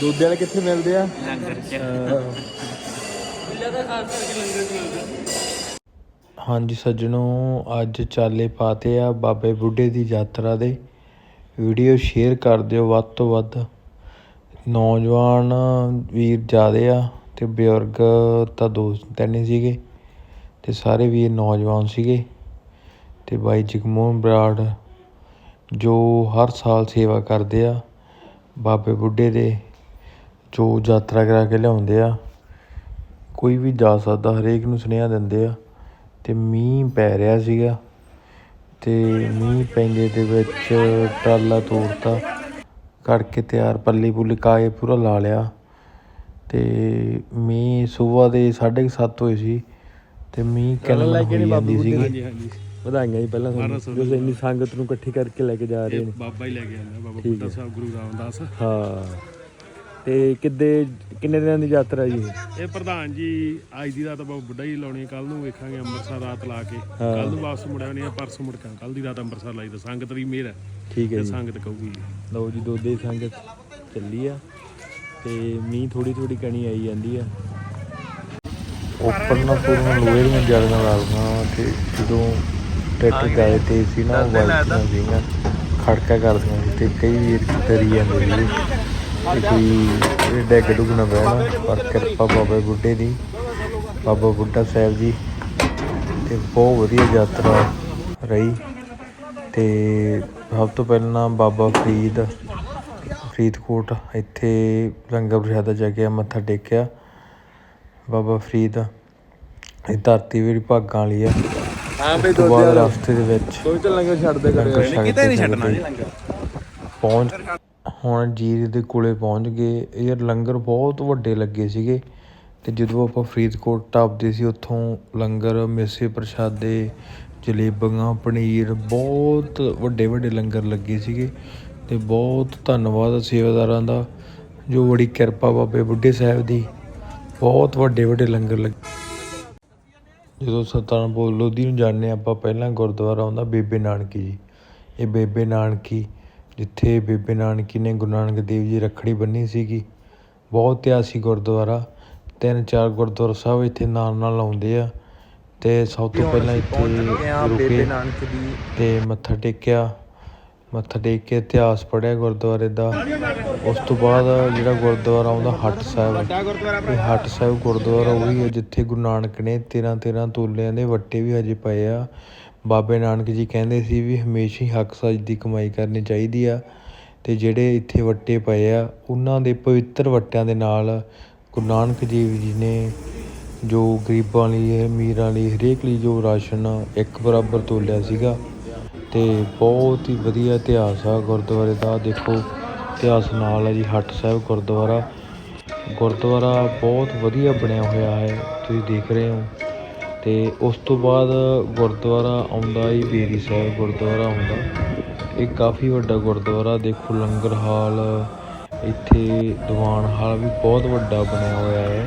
ਦੋਦੇ ਵਾਲੇ ਕਿੱਥੇ ਮਿਲਦੇ ਆ? ਲੰਗਰ ਚ। ਹਾਂਜੀ ਸੱਜਣੋ ਅੱਜ ਚਾਲੇ ਪਾਤੇ ਆ ਬਾਬੇ ਬੁੱਢੇ ਦੀ ਯਾਤਰਾ ਦੇ। ਵੀਡੀਓ ਸ਼ੇਅਰ ਕਰ ਦਿਓ ਵੱਧ ਤੋਂ ਵੱਧ। ਨੌਜਵਾਨ ਵੀਰ ਜ਼ਿਆਦੇ ਆ ਤੇ ਬਜ਼ੁਰਗ ਤਾਂ ਦੋ ਤਿੰਨ ਸੀਗੇ ਤੇ ਸਾਰੇ ਵੀਰ ਨੌਜਵਾਨ ਸੀਗੇ ਤੇ ਬਾਈ ਜਗਮੋਹਨ ਬਰਾੜ ਜੋ ਹਰ ਸਾਲ ਸੇਵਾ ਕਰਦੇ ਆ ਬਾਬੇ ਬੁੱਢੇ ਦੇ ਜੋ ਯਾਤਰਾ ਕਰਾ ਕੇ ਲਿਆਉਂਦੇ ਆ ਕੋਈ ਵੀ ਜਾ ਸਕਦਾ ਹਰੇਕ ਨੂੰ ਸੁਨੇਹਾ ਦਿੰਦੇ ਆ ਤੇ ਮੀਂਹ ਪੈ ਰਿਹਾ ਸੀਗਾ ਤੇ ਮੀਂਹ ਪੈਂਦੇ ਦੇ ਵਿੱਚ ਟਰਾਲਾ ਤੋੜਤਾ ਕਰਕੇ ਤਿਆਰ ਪੱਲੀ ਪੁੱਲੀ ਕਾਏ ਪੂਰਾ ਲਾ ਲਿਆ ਤੇ ਮੀਂਹ ਸਵੇਰ ਦੇ 7:30 ਹੋਏ ਸੀ ਤੇ ਮੀਂਹ ਕਿੰਨਾ ਹੋਈ ਜਾਂਦੀ ਸੀਗੀ। ਹਾਂਜੀ ਹਾਂਜੀ। ਵਧਾਈਆਂ ਜੀ ਪਹਿਲਾਂ ਤੁਹਾਨੂੰ ਜੋ। ਇੰਨੀ ਸੰਗਤ ਨੂੰ ਇਕੱਠੀ ਕਰਕੇ ਲੈ ਕੇ ਜਾ ਰਹੇ ਨੇ। ਬਾਬਾ ਹੀ ਲੈ ਕੇ ਆਉਂਦਾ ਬਾਬਾ ਬੁੱਢਾ। ਸਾਹਿਬ ਗੁਰੂ ਰਾਮਦਾਸ। ਹਾਂ। ਤੇ ਕਿੱਦੇ ਕਿੰਨੇ ਦਿਨਾਂ ਦੀ ਯਾਤਰਾ ਜੀ ਇਹ? ਇਹ ਪ੍ਰਧਾਨ ਜੀ ਅੱਜ ਦੀ ਰਾਤ ਬਾਬਾ ਬੁੱਢਾ ਹੀ ਲਾਉਣੀ ਕੱਲ ਨੂੰ ਵੇਖਾਂਗੇ ਅੰਮ੍ਰਿਤਸਰ ਰਾਤ ਲਾ ਕੇ। ਕੱਲ ਨੂੰ ਵਾਪਸ ਮੁੜਿਆ ਨਹੀਂ ਪਰਸੋਂ ਮੁੜ ਕੇ। ਕੱਲ ਦੀ ਰਾਤ ਅੰਮ੍ਰਿਤਸਰ ਲਾਈ ਤਾਂ ਸੰਗਤ ਦੀ ਮਿਹਰ ਹੈ। ਠੀਕ ਹੈ ਤੇ ਜੀ। ਸੰਗਤ ਕਹੂਗੀ। ਲਓ ਜੀ ਦੋਦੇ ਸੰਗਤ ਚੱਲੀ ਆ ਤੇ ਮੀਂਹ ਥੋੜੀ ਥੋੜੀ ਕਣੀ ਆਈ ਜਾਂਦੀ ਆ। ਉੱਪਰ ਨਾ ਪੂਰਨ ਲੋਹੇ ਦੀਆਂ ਜੜੀਆਂ ਲੱਗਦੀਆਂ ਤੇ ਜਦੋਂ ਟਰੈਕਟਰ ਗਾਏ। ਤੇ ਸੀ ਨਾ ਉਹ ਵਾਈਆਂ ਸੀਗੀਆਂ ਖੜਕਾ ਕਰਦੀਆਂ ਸੀ ਤੇ ਕਈ ਵੀਰ ਡਰੀ ਜਾਂਦੇ ਸੀ। ਕਿ ਕੋਈ ਡੈਗ ਡੁੱਗ ਨਾ ਬਹਿਣਾ ਪਰ ਕਿਰਪਾ ਬਾਬਾ ਬੁੱਢੇ ਦੀ ਬਾਬਾ ਬੁੱਢਾ ਸਾਹਿਬ ਜੀ ਤੇ ਬਹੁਤ ਵਧੀਆ ਯਾਤਰਾ ਰਹੀ। ਤੇ ਸਭ ਤੋਂ ਪਹਿਲਾਂ ਬਾਬਾ ਫਰੀਦ ਫਰੀਦਕੋਟ ਇੱਥੇ ਲੰਗਰ ਪ੍ਰਸ਼ਾਦਾ ਜਾ ਕੇ ਮੱਥਾ ਟੇਕਿਆ। ਬਾਬਾ ਫਰੀਦ ਇਹ ਧਰਤੀ ਵੀ ਭਾਗਾਂ ਵਾਲੀ ਆ। ਹਾਂ ਉਸ ਤੋਂ ਬਾਅਦ ਰਸਤੇ ਦੇ ਵਿੱਚ ਕੋਈ ਤਾਂ ਲੰਗਰ ਛੱਡ ਦੇ ਕਿਤੇ ਨਹੀਂ ਛੱਡਣਾ ਜੀ ਲੰਗਰ। ਪਹੁੰਚ ਹੁਣ ਜੀਰ ਦੇ ਕੋਲੇ ਪਹੁੰਚ ਗਏ। ਇਹ ਲੰਗਰ ਬਹੁਤ ਵੱਡੇ ਲੱਗੇ ਸੀਗੇ। ਅਤੇ ਜਦੋਂ ਆਪਾਂ ਫਰੀਦਕੋਟ ਟੱਪਦੇ ਸੀ, ਉੱਥੋਂ ਲੰਗਰ, ਮੇਸੇ ਪ੍ਰਸ਼ਾਦੇ, ਜਲੇਬੀਆਂ, ਪਨੀਰ, ਬਹੁਤ ਵੱਡੇ ਵੱਡੇ ਲੰਗਰ ਲੱਗੇ ਸੀਗੇ। ਅਤੇ ਬਹੁਤ ਧੰਨਵਾਦ ਸੇਵਾਦਾਰਾਂ ਦਾ, ਜੋ ਬੜੀ ਕਿਰਪਾ ਬਾਬੇ ਬੁੱਢੇ ਸਾਹਿਬ ਦੀ। ਬਹੁਤ ਵੱਡੇ ਵੱਡੇ ਲੰਗਰ ਲੱਗੇ। ਜਦੋਂ ਸੁਲਤਾਨਪੁਰ ਲੋਧੀ ਨੂੰ ਜਾਂਦੇ ਹਾਂ, ਆਪਾਂ ਪਹਿਲਾਂ ਗੁਰਦੁਆਰਾ ਆਉਂਦਾ, ਬੇਬੇ ਨਾਨਕੀ ਜੀ। ਇਹ ਬੇਬੇ ਨਾਨਕੀ ਜਿੱਥੇ ਬੇਬੇ ਨਾਨਕੀ ਨੇ ਗੁਰੂ ਨਾਨਕ ਦੇਵ ਜੀ ਰੱਖੜੀ ਬੰਨੀ ਸੀਗੀ ਬਹੁਤ ਇਤਿਹਾਸਿਕ ਗੁਰਦੁਆਰਾ। ਤਿੰਨ ਚਾਰ ਗੁਰਦੁਆਰਾ ਸਾਹਿਬ ਇੱਥੇ ਨਾਲ ਨਾਲ ਆਉਂਦੇ ਆ ਤੇ ਸਭ ਤੋਂ ਪਹਿਲਾਂ ਇੱਥੇ ਰੁਕੇ ਨਾਨਕ ਦੀ। ਤੇ ਮੱਥਾ ਟੇਕਿਆ। ਮੱਥਾ ਟੇਕ ਕੇ ਇਤਿਹਾਸ ਪੜ੍ਹਿਆ ਗੁਰਦੁਆਰੇ ਦਾ। ਉਸ ਤੋਂ ਬਾਅਦ ਜਿਹੜਾ ਗੁਰਦੁਆਰਾ ਆਉਂਦਾ ਹੱਟ ਸਾਹਿਬ। ਇਹ ਹੱਟ ਸਾਹਿਬ ਗੁਰਦੁਆਰਾ ਉਹੀ ਹੈ ਜਿੱਥੇ ਗੁਰੂ ਨਾਨਕ ਨੇ 13 13 ਤੋਲਿਆਂ ਦੇ ਵੱਟੇ ਵੀ ਹਜੇ ਪਏ ਆ। ਬਾਬੇ ਨਾਨਕ ਜੀ ਕਹਿੰਦੇ ਸੀ ਵੀ ਹਮੇਸ਼ਾ ਹੀ ਹੱਕ ਸੱਚ ਦੀ ਕਮਾਈ ਕਰਨੀ ਚਾਹੀਦੀ ਆ ਅਤੇ ਜਿਹੜੇ ਇੱਥੇ ਵੱਟੇ ਪਏ ਆ, ਉਹਨਾਂ ਦੇ ਪਵਿੱਤਰ ਵੱਟਿਆਂ ਦੇ ਨਾਲ ਗੁਰੂ ਨਾਨਕ ਦੇਵ ਜੀ ਨੇ ਜੋ ਗਰੀਬਾਂ ਲਈ, ਅਮੀਰਾਂ ਲਈ ਹਰੇਕ ਲਈ ਜੋ ਰਾਸ਼ਨ ਇੱਕ ਬਰਾਬਰ ਤੋਲਿਆ ਸੀਗਾ ਅਤੇ ਬਹੁਤ ਹੀ ਵਧੀਆ ਇਤਿਹਾਸ ਆ ਗੁਰਦੁਆਰੇ ਦਾ। ਦੇਖੋ ਇਤਿਹਾਸ ਨਾਲ ਹੈ ਜੀ ਹੱਟ ਸਾਹਿਬ ਗੁਰਦੁਆਰਾ। ਗੁਰਦੁਆਰਾ ਬਹੁਤ ਵਧੀਆ ਬਣਿਆ ਹੋਇਆ ਹੈ, ਤੁਸੀਂ ਦੇਖ ਰਹੇ ਹੋ। ਤੇ ਉਸ ਤੋਂ ਬਾਅਦ ਗੁਰਦੁਆਰਾ ਆਉਂਦਾ ਜੀ, ਬੇਰੀ ਸਾਹਿਬ ਗੁਰਦੁਆਰਾ ਆਉਂਦਾ। ਇਹ ਕਾਫੀ ਵੱਡਾ ਗੁਰਦੁਆਰਾ, ਦੇਖੋ ਲੰਗਰ ਹਾਲ, ਇੱਥੇ ਦੀਵਾਨ ਹਾਲ ਵੀ ਬਹੁਤ ਵੱਡਾ ਬਣਿਆ ਹੋਇਆ ਹੈ।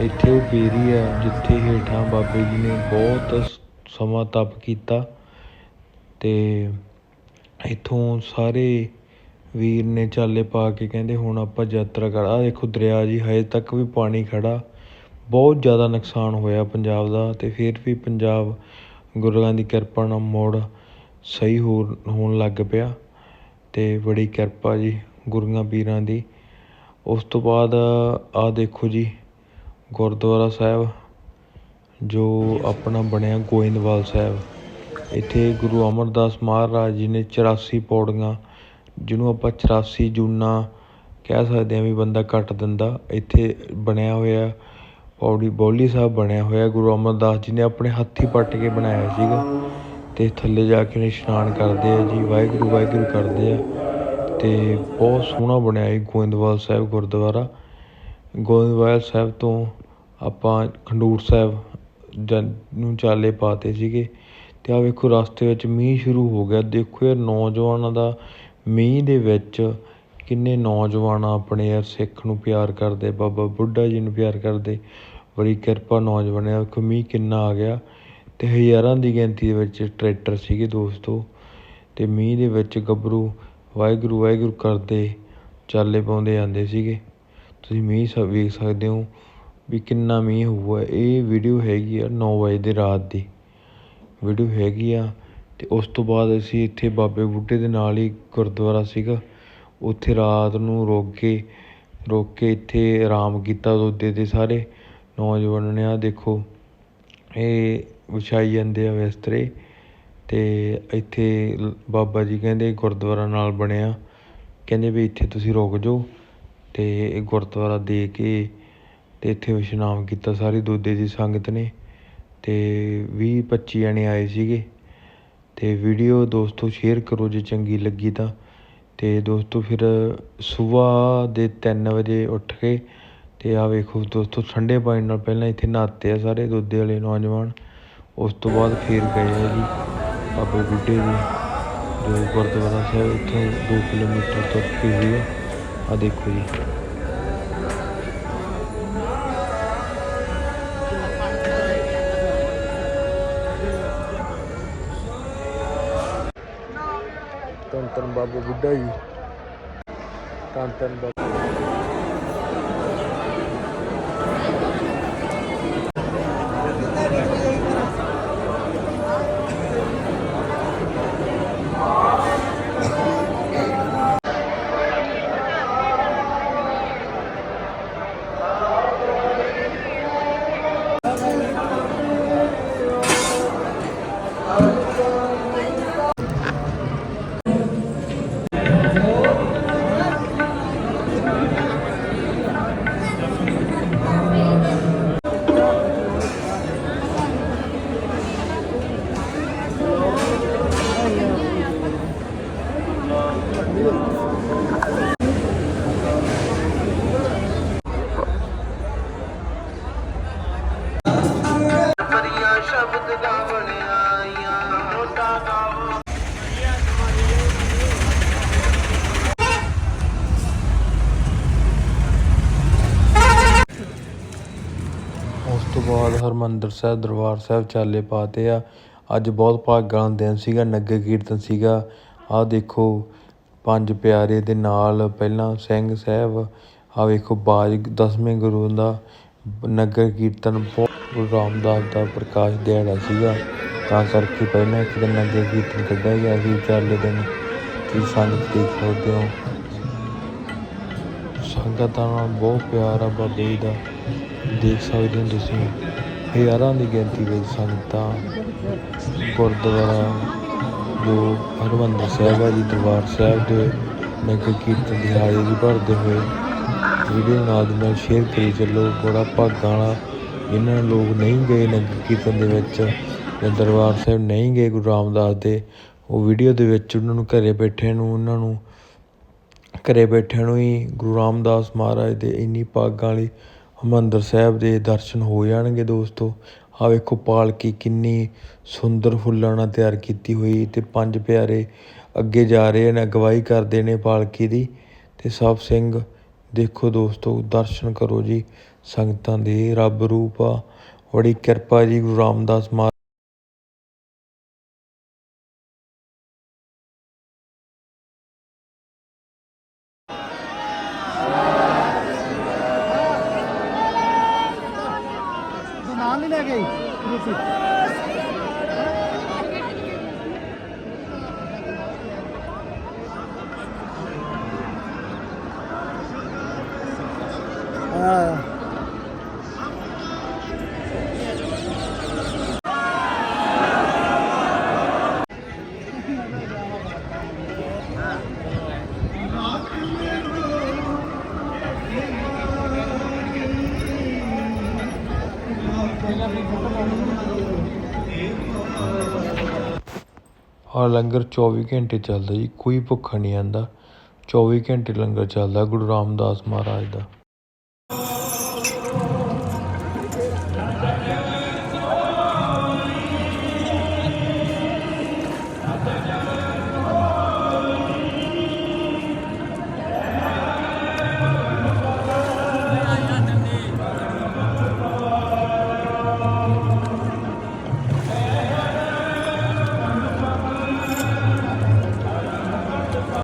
ਇੱਥੇ ਉਹ ਬੇਰੀ ਆ ਜਿੱਥੇ ਹੇਠਾਂ ਬਾਬੇ ਜੀ ਨੇ ਬਹੁਤ ਸਮਾਂ ਤਪ ਕੀਤਾ ਤੇ ਇੱਥੋਂ ਸਾਰੇ ਵੀਰ ਨੇ ਚਾਲੇ ਪਾ ਕੇ ਕਹਿੰਦੇ ਹੁਣ ਆਪਾਂ ਯਾਤਰਾ ਕਰ ਆ ਦੇਖੋ ਦਰਿਆ ਜੀ, ਹਜੇ ਤੱਕ ਵੀ ਪਾਣੀ ਖੜਾ ਬਹੁਤ ਜ਼ਿਆਦਾ ਨੁਕਸਾਨ ਹੋਇਆ ਪੰਜਾਬ ਦਾ ਅਤੇ ਫਿਰ ਵੀ ਪੰਜਾਬ ਗੁਰੂਆਂ ਦੀ ਕਿਰਪਾ ਨਾਲ ਮੁੜ ਸਹੀ ਹੋ, ਹੋਣ ਲੱਗ ਪਿਆ ਅਤੇ ਬੜੀ ਕਿਰਪਾ ਜੀ ਗੁਰੂਆਂ ਪੀਰਾਂ ਦੀ। ਉਸ ਤੋਂ ਬਾਅਦ ਆਹ ਦੇਖੋ ਜੀ ਗੁਰਦੁਆਰਾ ਸਾਹਿਬ, ਜੋ ਆਪਣਾ ਬਣਿਆ ਗੋਇੰਦਵਾਲ ਸਾਹਿਬ। ਇੱਥੇ ਗੁਰੂ ਅਮਰਦਾਸ ਮਹਾਰਾਜ ਜੀ ਨੇ 84 ਪੌੜੀਆਂ, ਜਿਹਨੂੰ ਆਪਾਂ ਚੁਰਾਸੀ ਜੂਨਾਂ ਕਹਿ ਸਕਦੇ ਹਾਂ ਵੀ ਬੰਦਾ ਕੱਟ ਦਿੰਦਾ, ਇੱਥੇ ਬਣਿਆ ਹੋਇਆ ਪੌੜੀ ਬੌਲੀ ਸਾਹਿਬ ਬਣਿਆ ਹੋਇਆ ਗੁਰੂ ਅਮਰਦਾਸ ਜੀ ਨੇ ਆਪਣੇ ਹੱਥੀਂ ਪੱਟ ਕੇ ਬਣਾਇਆ ਸੀਗਾ ਅਤੇ ਥੱਲੇ ਜਾ ਕੇ ਇਸ਼ਨਾਨ ਕਰਦੇ ਆ ਜੀ, ਵਾਹਿਗੁਰੂ ਵਾਹਿਗੁਰੂ ਕਰਦੇ ਆ ਅਤੇ ਬਹੁਤ ਸੋਹਣਾ ਬਣਿਆ ਇਹ ਗੋਇੰਦਵਾਲ ਸਾਹਿਬ ਗੁਰਦੁਆਰਾ। ਗੋਇੰਦਵਾਲ ਸਾਹਿਬ ਤੋਂ ਆਪਾਂ ਖੰਡੂਰ ਸਾਹਿਬ ਜ ਨੂੰ ਚਾਲੇ ਪਾਤੇ ਸੀਗੇ ਅਤੇ ਆਹ ਵੇਖੋ ਰਸਤੇ ਵਿੱਚ ਮੀਂਹ ਸ਼ੁਰੂ ਹੋ ਗਿਆ, ਦੇਖੋ ਯਾਰ ਨੌਜਵਾਨਾਂ ਦਾ ਮੀਂਹ ਦੇ ਵਿੱਚ ਕਿੰਨੇ ਨੌਜਵਾਨ ਆਪਣੇ ਸਿੱਖ ਨੂੰ ਪਿਆਰ ਕਰਦੇ, ਬਾਬਾ ਬੁੱਢਾ ਜੀ ਨੂੰ ਪਿਆਰ ਕਰਦੇ, ਬੜੀ ਕਿਰਪਾ ਨੌਜਵਾਨਾਂ ਵੇਖੋ ਮੀਂਹ ਕਿੰਨਾ ਆ ਗਿਆ ਅਤੇ ਹਜ਼ਾਰਾਂ ਦੀ ਗਿਣਤੀ ਦੇ ਵਿੱਚ ਟਰੈਕਟਰ ਸੀਗੇ ਦੋਸਤੋ ਅਤੇ ਮੀਂਹ ਦੇ ਵਿੱਚ ਗੱਭਰੂ ਵਾਹਿਗੁਰੂ ਵਾਹਿਗੁਰੂ ਕਰਦੇ ਚਾਲੇ ਪਾਉਂਦੇ ਜਾਂਦੇ ਸੀਗੇ। ਤੁਸੀਂ ਮੀਂਹ ਸ, ਵੇਖ ਸਕਦੇ ਹੋ ਵੀ ਕਿੰਨਾ ਮੀਂਹ ਹੋਊਗਾ। ਇਹ ਵੀਡੀਓ ਹੈਗੀ ਆ ਨੌ ਵਜੇ ਦੀ ਰਾਤ ਦੀ। ਵੀਡੀਓ ਹੈਗੀ ਆ ਅਤੇ ਉਸ ਤੋਂ ਬਾਅਦ ਅਸੀਂ ਇੱਥੇ ਬਾਬੇ ਬੁੱਢੇ ਦੇ ਨਾਲ ਹੀ ਗੁਰਦੁਆਰਾ ਸੀਗਾ। ਉੱਥੇ ਰਾਤ ਨੂੰ ਰੁਕ ਕੇ ਰੁਕ ਕੇ ਇੱਥੇ ਆਰਾਮ ਕੀਤਾ ਦੋਦੇ ਦੇ ਸਾਰੇ ਨੌਜਵਾਨਾਂ ਨੇ, ਆਹ ਦੇਖੋ, ਇਹ ਵਿਛਾਈ ਜਾਂਦੇ ਆ ਬਿਸਤਰੇ ਅਤੇ ਇੱਥੇ ਬਾਬਾ ਜੀ ਕਹਿੰਦੇ ਗੁਰਦੁਆਰਾ ਨਾਲ ਬਣਿਆ। ਕਹਿੰਦੇ ਵੀ ਇੱਥੇ ਤੁਸੀਂ ਰੁਕ ਜਾਓ ਅਤੇ ਇਹ ਗੁਰਦੁਆਰਾ ਦੇ ਕੇ ਅਤੇ ਇੱਥੇ ਇਸ਼ਨਾਨ ਕੀਤਾ ਸਾਰੀ ਦੋਦੇ ਦੀ ਸੰਗਤ ਨੇ ਅਤੇ ਵੀਹ ਪੱਚੀ ਜਣੇ ਆਏ ਸੀਗੇ ਅਤੇ ਵੀਡੀਓ ਦੋਸਤੋ ਸ਼ੇਅਰ ਕਰੋ ਜੇ ਚੰਗੀ ਲੱਗੀ ਤਾਂ। ਅਤੇ ਦੋਸਤੋ ਫਿਰ ਸੁਬਾਹ ਦੇ ਤਿੰਨ ਵਜੇ ਉੱਠ ਕੇ ਅਤੇ ਆਹ ਵੇਖੋ ਦੋਸਤੋ ਠੰਡੇ ਪਾਣੀ ਨਾਲ ਪਹਿਲਾਂ ਇੱਥੇ ਨਹਾਤੇ ਆ ਸਾਰੇ ਦੋਦੇ ਵਾਲੇ ਨੌਜਵਾਨ। ਉਸ ਤੋਂ ਬਾਅਦ ਫਿਰ ਗਏ ਆ ਜੀ ਬਾਬੇ ਬੁੱਢੇ ਜੀ, ਜੋ ਗੁਰਦੁਆਰਾ ਸਾਹਿਬ ਇੱਥੋਂ 2 ਕਿਲੋਮੀਟਰ ਤੁਰ ਕੇ ਸੀਗਾ ਆ। ਦੇਖੋ ਜੀ। ਧੰਨ ਧੰਨ ਬਾਬਾ ਬੁੱਢਾ ਜੀ। ਧੰਨ ਧੰਨ ਹਰਿਮੰਦਰ ਸਾਹਿਬ, ਦਰਬਾਰ ਸਾਹਿਬ ਚਾਲੇ ਪਾਤੇ ਆ। ਅੱਜ ਬਹੁਤ ਭਾਗਾਂ ਵਾਲਾ ਦਿਨ ਸੀਗਾ ਨਗਰ ਕੀਰਤਨ ਸੀਗਾ। ਆਹ ਦੇਖੋ, ਪੰਜ ਪਿਆਰੇ ਦੇ ਨਾਲ ਪਹਿਲਾਂ ਸਿੰਘ ਸਾਹਿਬ, ਆਹ ਵੇਖੋ ਬਾਜ, ਦਸਵੇਂ ਗੁਰੂ ਦਾ ਨਗਰ ਕੀਰਤਨ ਬਹੁਤ ਗੁਰੂ ਰਾਮਦਾਸ ਦਾ ਪ੍ਰਕਾਸ਼ ਦਿਹਾੜਾ ਸੀਗਾ। ਤਾਂ ਕਰਕੇ ਪਹਿਲਾਂ ਇੱਕ ਦਿਨ ਨਗਰ ਕੀਰਤਨ ਕੱਢਿਆ ਗਿਆ ਸੀ, ਚਾਲੇ ਦਿਨ। ਤੁਸੀਂ ਸੰਗਤ ਦੇਖ ਸਕਦੇ ਹੋ। ਸੰਗਤਾਂ ਨਾਲ ਬਹੁਤ ਪਿਆਰ ਆ ਬਾਬੇ ਦਾ। ਦੇਖ ਸਕਦੇ ਹੋ ਤੁਸੀਂ। ਹਜ਼ਾਰਾਂ ਦੀ ਗਿਣਤੀ ਵਿੱਚ ਸੰਗਤਾਂ ਗੁਰਦੁਆਰਾ ਜੋ ਹਰਿਮੰਦਰ ਸਾਹਿਬ ਹੈ ਜੀ, ਦਰਬਾਰ ਸਾਹਿਬ ਦੇ ਨਗਰ ਕੀਰਤਨ ਦੀ ਹਾਜ਼ਰੀ ਭਰਦੇ ਹੋਏ ਵੀਡੀਓ ਨਾਲ ਦੀ ਨਾਲ ਸ਼ੇਅਰ ਕਰੀ ਚੱਲੋ। ਬੜਾ ਭਾਗਾਂ ਵਾਲਾ ਇਹਨਾਂ ਲੋਕ ਨਹੀਂ ਗਏ ਨਗਰ ਕੀਰਤਨ ਦੇ ਵਿੱਚ ਜਾਂ ਦਰਬਾਰ ਸਾਹਿਬ ਨਹੀਂ ਗਏ ਗੁਰੂ ਰਾਮਦਾਸ ਦੇ, ਉਹ ਵੀਡੀਓ ਦੇ ਵਿੱਚ ਉਹਨਾਂ ਨੂੰ ਘਰੇ ਬੈਠੇ ਨੂੰ, ਉਹਨਾਂ ਨੂੰ ਘਰੇ ਬੈਠਿਆਂ ਨੂੰ ਹੀ ਗੁਰੂ ਰਾਮਦਾਸ ਮਹਾਰਾਜ ਦੇ ਇੰਨੀ ਭਾਗਾਂ ਵਾਲੀ ਹਰਿਮੰਦਰ ਸਾਹਿਬ ਦੇ ਦਰਸ਼ਨ ਹੋ ਜਾਣਗੇ ਦੋਸਤੋ। ਆਹ ਵੇਖੋ ਪਾਲਕੀ ਕਿੰਨੀ ਸੁੰਦਰ ਫੁੱਲਾਂ ਨਾਲ ਤਿਆਰ ਕੀਤੀ ਹੋਈ ਅਤੇ ਪੰਜ ਪਿਆਰੇ ਅੱਗੇ ਜਾ ਰਹੇ ਨੇ, ਅਗਵਾਈ ਕਰਦੇ ਨੇ ਪਾਲਕੀ ਦੀ। ਅਤੇ ਸਭ ਸਿੰਘ, ਦੇਖੋ ਦੋਸਤੋ, ਦਰਸ਼ਨ ਕਰੋ ਜੀ, ਸੰਗਤਾਂ ਦੇ ਰੱਬ ਰੂਪ ਆ। ਬੜੀ ਕਿਰਪਾ ਜੀ, ਗੁਰੂ ਰਾਮਦਾਸ ਮਹਾਰਾਜ ਰੋਟੀ ਹਾਂ ਆ ਲੰਗਰ 24 ਘੰਟੇ ਚੱਲਦਾ ਜੀ, ਕੋਈ ਭੁੱਖਾ ਨਹੀਂ ਆਉਂਦਾ ਚੌਵੀ ਘੰਟੇ ਲੰਗਰ ਚੱਲਦਾ, ਗੁਰੂ ਰਾਮਦਾਸ ਮਹਾਰਾਜ ਦਾ।